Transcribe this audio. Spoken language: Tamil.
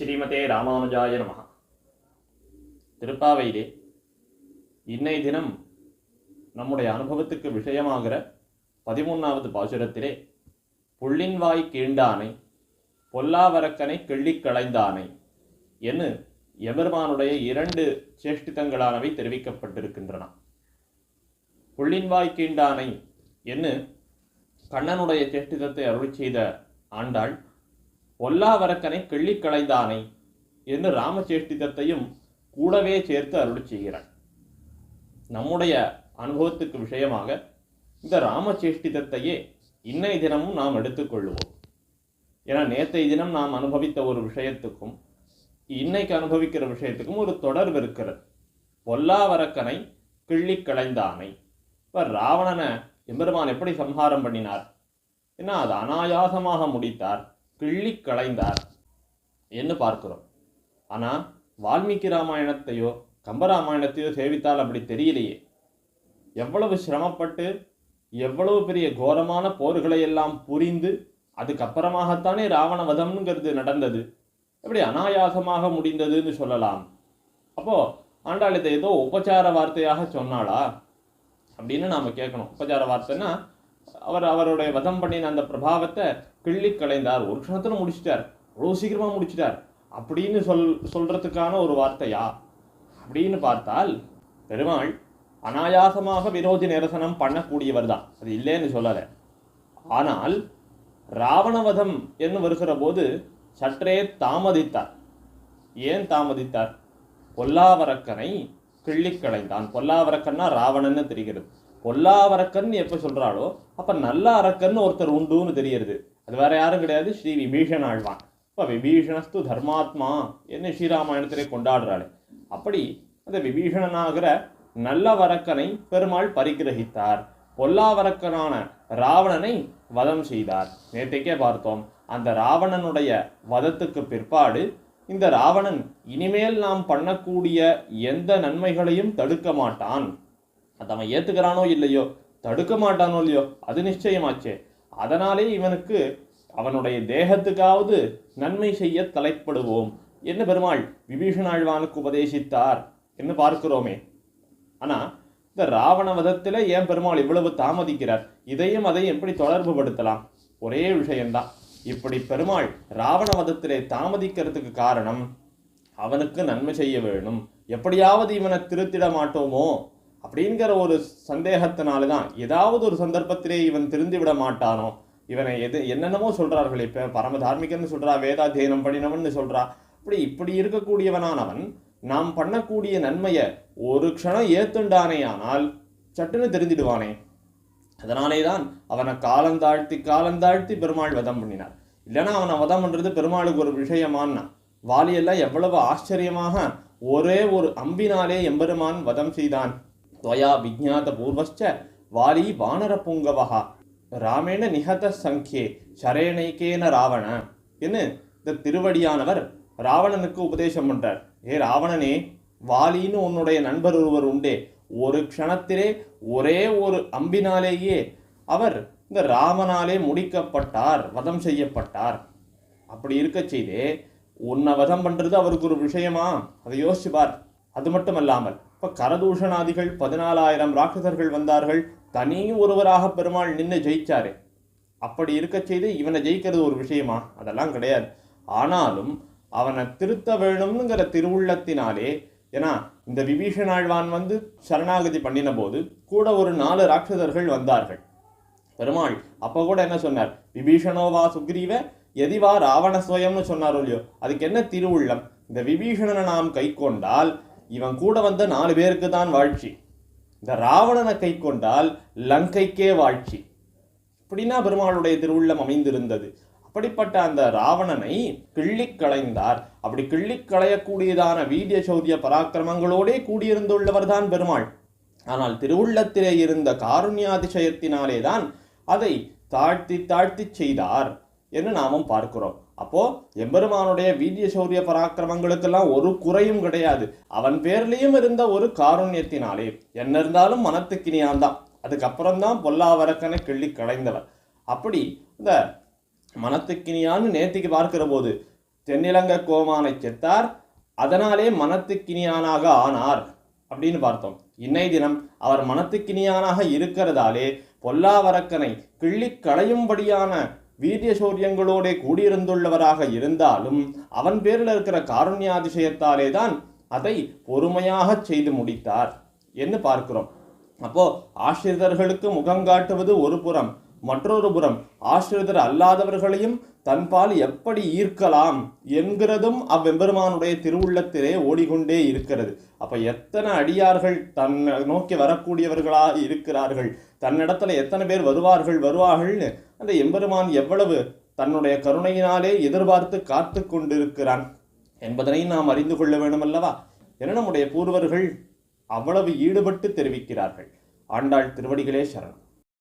ஸ்ரீமதே ராமானுஜாய நமஹ திருப்பாவையிலே இன்னை தினம் நம்முடைய அனுபவத்துக்கு விஷயமாகிற பதிமூன்றாவது பாசுரத்திலே புள்ளின்வாய் கீண்டானை பொல்லாவரக்கனை கிள்ளி களைந்தானை என்று எபெருமானுடைய இரண்டு சேஷ்டிதங்களானவை தெரிவிக்கப்பட்டிருக்கின்றன. புள்ளின்வாய் கீண்டானை என்று கண்ணனுடைய சேஷ்டிதத்தை அருள் செய்த ஆண்டாள் பொல்லாவரக்கனை கிள்ளிக் களைந்தானை என்று ராமசேஷ்டிதத்தையும் கூடவே சேர்த்து அருள் செய்கிறான். நம்முடைய அனுபவத்துக்கு விஷயமாக இந்த ராமசேஷ்டிதத்தையே இன்னை தினமும் நாம் எடுத்துக்கொள்வோம் ஏன்னா நேற்றைய தினம் நாம் அனுபவித்த ஒரு விஷயத்துக்கும் இன்னைக்கு அனுபவிக்கிற விஷயத்துக்கும் ஒரு தொடர்பு இருக்கிறது. பொல்லாவரக்கனை கிள்ளிக் களைந்தானை. இப்போ ராவணனை எம்பெருமான் எப்படி சம்ஹாரம் பண்ணினார்? ஏன்னா அது அனாயாசமாக முடித்தார். கிள்ளி களைந்தார் என்று பார்க்கிறோம். ஆனால் வால்மீகி ராமாயணத்தையோ கம்பராமாயணத்தையோ சேவித்தால் அப்படி தெரியலையே. எவ்வளவு சிரமப்பட்டு எவ்வளவு பெரிய கோரமான போர்களை எல்லாம் புரிந்து அதுக்கப்புறமாகத்தானே ராவண வதம்ங்கிறது நடந்தது. எப்படி அனாயாசமாக முடிந்ததுன்னு சொல்லலாம். அப்போ ஆண்டாள் இதை ஏதோ உபச்சார வார்த்தையாக சொன்னாளா? அப்படின்னு நாம் கேட்கணும். உபச்சார வார்த்தைன்னா அவர் அவருடைய வதம் பண்ணின அந்த பிரபாவத்தை கிள்ளி கலைந்தார். ஒரு க்ஷணத்துல முடிச்சிட்டார். அவ்வளோ சீக்கிரமா முடிச்சிட்டார். அப்படின்னு சொல் சொல்றதுக்கான ஒரு வார்த்தையா? அப்படின்னு பார்த்தால் பெருமாள் அனாயாசமாக விரோதி நிரசனம் பண்ணக்கூடியவர் தான் அது இல்லைன்னு சொல்லலை. ஆனால் ராவணவதம் என்று வருகிற போது சற்றே தாமதித்தார். ஏன் தாமதித்தார்? பொல்லாவரக்கனை கிள்ளிக்களைந்தான் பொல்லாவரக்கன்னா ராவணன்னு தெரிகிறது. பொல்லாவரக்கன்னு எப்போ சொல்கிறாளோ அப்போ நல்ல அரக்கன் ஒருத்தர் உண்டுன்னு தெரிகிறது அது வேற யாரும் கிடையாது. ஸ்ரீ விபீஷன் ஆழ்வான். இப்போ விபீஷணஸ்து தர்மாத்மா என்ன ஸ்ரீராமாயணத்திலே கொண்டாடுறாள். அப்படி அந்த விபீஷணனாகிற நல்ல வரக்கனை பெருமாள் பரிகிரகித்தார் பொல்லாவரக்கனான ராவணனை வதம் செய்தார். நேற்றைக்கே பார்த்தோம். அந்த ராவணனுடைய வதத்துக்கு பிற்பாடு இந்த ராவணன் இனிமேல் நாம் பண்ணக்கூடிய எந்த நன்மைகளையும் தடுக்க மாட்டான். அது அவன் ஏத்துக்கிறானோ இல்லையோ தடுக்க மாட்டானோ இல்லையோ அது நிச்சயமாச்சே. அதனாலே இவனுக்கு அவனுடைய தேகத்துக்காவது நன்மை செய்ய தலைப்படுவோம் என்ன பெருமாள் விபீஷணாழ்வானுக்கு உபதேசித்தார் என்று பார்க்கிறோமே. ஆனா இந்த ராவண வதத்துல ஏன் பெருமாள் இவ்வளவு தாமதிக்கிறார்? இதையும் அதையும் எப்படி தொடர்பு படுத்தலாம்? ஒரே விஷயம்தான். இப்படி பெருமாள் ராவண வதத்திலே தாமதிக்கிறதுக்கு காரணம் அவனுக்கு நன்மை செய்ய வேணும். எப்படியாவது இவனை திருத்திட மாட்டோமோ? அப்படிங்கிற ஒரு சந்தேகத்தினால தான் ஏதாவது ஒரு சந்தர்ப்பத்திலே இவன் திருந்தி விட மாட்டானோ? இவனை எது என்னென்னமோ சொல்கிறார்கள் இப்போ. பரம தார்மிகன்னு சொல்றா வேதாத்தியனம் பண்ணினவன்னு சொல்கிறா இப்படி இப்படி இருக்கக்கூடியவனானவன் நாம் பண்ணக்கூடிய நன்மையை ஒரு க்ஷணம் ஏத்துண்டானே ஆனால் சட்டுன்னு தெரிஞ்சிடுவானே அதனாலே தான் அவனை காலந்தாழ்த்தி காலந்தாழ்த்தி பெருமாள் வதம் பண்ணினார். இல்லைன்னா அவனை வதம் பண்ணுறது பெருமாளுக்கு ஒரு விஷயமான்னா வாலியெல்லாம் எவ்வளவு ஆச்சரியமாக ஒரே ஒரு அம்பினாலே எம்பெருமான் வதம் செய்தான். துவயா विज्ञातपूर्वश्च वाली வாலி வானர ராமேண நிகத சங்கே சரேணைக்கேன ராவண என்று இந்த திருவடியானவர் ராவணனுக்கு உபதேசம் பண்றார். ஏ ராவணனே வாலின்னு உன்னுடைய நண்பர் ஒருவர் உண்டே. ஒரு க்ஷணத்திலே ஒரே ஒரு அம்பினாலேயே அவர் இந்த ராமனாலே முடிக்கப்பட்டார் வதம் செய்யப்பட்டார். அப்படி இருக்க செய்தே உன்னை வதம் பண்றது அவருக்கு ஒரு விஷயமா? அதை யோசிச்சு பார். அது மட்டும் அல்லாமல் இப்போ கரதூஷணாதிகள் பதினாலாயிரம் ராட்சசர்கள் வந்தார்கள். தனியும் ஒருவராக பெருமாள் நின்று ஜெயிச்சாரு. அப்படி இருக்க செய்து இவனை ஜெயிக்கிறது ஒரு விஷயமா? அதெல்லாம் கிடையாது. ஆனாலும் அவனை திருத்த வேணும்ங்கிற திருவுள்ளத்தினாலே ஏன்னா இந்த விபீஷணாழ்வான் வந்து சரணாகதி பண்ணின போது கூட ஒரு நாலு ராட்சதர்கள் வந்தார்கள். பெருமாள் அப்ப கூட என்ன சொன்னார்? விபீஷணோவா சுக்ரீவ எதிவா ராவண சுயம்னு சொன்னாரோ இல்லையோ? அதுக்கு என்ன திருவுள்ளம்? இந்த விபீஷணனை நாம் கை கொண்டால் இவன் கூட வந்த நாலு பேருக்கு தான் வாழ்ச்சி. இந்த ராவணனை கை கொண்டால் லங்கைக்கே வாழ்ச்சி. இப்படின்னா பெருமாளுடைய திருவுள்ளம் அமைந்திருந்தது. அப்படிப்பட்ட அந்த ராவணனை கிள்ளிக் களைந்தார். அப்படி கிள்ளி களையக்கூடியதான வீரிய சௌரிய பராக்கிரமங்களோடே கூடியிருந்துள்ளவர் தான் பெருமாள். ஆனால் திருவுள்ளத்திலே இருந்த காருண்யாதிசயத்தினாலே தான் அதை தாழ்த்தி தாழ்த்தி செய்தார் என்று நாமும் பார்க்கிறோம். அப்போ எம்பெருமானுடைய வீரிய சௌரிய பராக்கிரமங்களுக்கெல்லாம் ஒரு குறையும் கிடையாது. அவன் பேர்லேயும் இருந்த ஒரு காருண்யத்தினாலே. என்ன இருந்தாலும் மனத்துக்கினியான் தான் அதுக்கப்புறம் தான். பொல்லாவரக்கனை கிள்ளி களைந்தவர் அப்படி இந்த மனத்துக்கினியான்னு நேத்திக்கு பார்க்கிற போது தென்னிலங்க கோமானை செத்தார். அதனாலே மனத்துக்கினியானாக ஆனார் அப்படின்னு பார்த்தோம். இன்னை தினம் அவர் மனத்துக்கினியானாக இருக்கிறதாலே பொல்லாவரக்கனை கிள்ளி களையும்படியான வீரிய சௌரியங்களோட கூடியிருந்துள்ளவராக இருந்தாலும் அவன் பேரில் இருக்கிற காருண்யாதிசயத்தாலே தான் அதை பொறுமையாக செய்து முடித்தார். என்று பார்க்கிறோம். அப்போ ஆசிரியர்களுக்கு முகங்காட்டுவது ஒரு புறம் மற்றொரு புறம் ஆசிரியர் அல்லாதவர்களையும் தன்பால் எப்படி ஈர்க்கலாம் என்கிறதும் அவ்வெம்பெருமானுடைய திருவுள்ளத்திலே ஓடிக்கொண்டே இருக்கிறது. அப்ப எத்தனை அடியார்கள் தன்னை நோக்கி வரக்கூடியவர்களாக இருக்கிறார்கள்? தன்னிடத்துல எத்தனை பேர் வருவார்கள் வருவார்கள்னு அந்த எம்பெருமான் எவ்வளவு தன்னுடைய கருணையினாலே எதிர்பார்த்து காத்து கொண்டிருக்கிறான் என்பதனை நாம் அறிந்து கொள்ள வேண்டும் அல்லவா என நம்முடைய பூர்வர்கள் அவ்வளவு ஈடுபட்டு தெரிவிக்கிறார்கள். ஆண்டாள் திருவடிகளே சரணம்.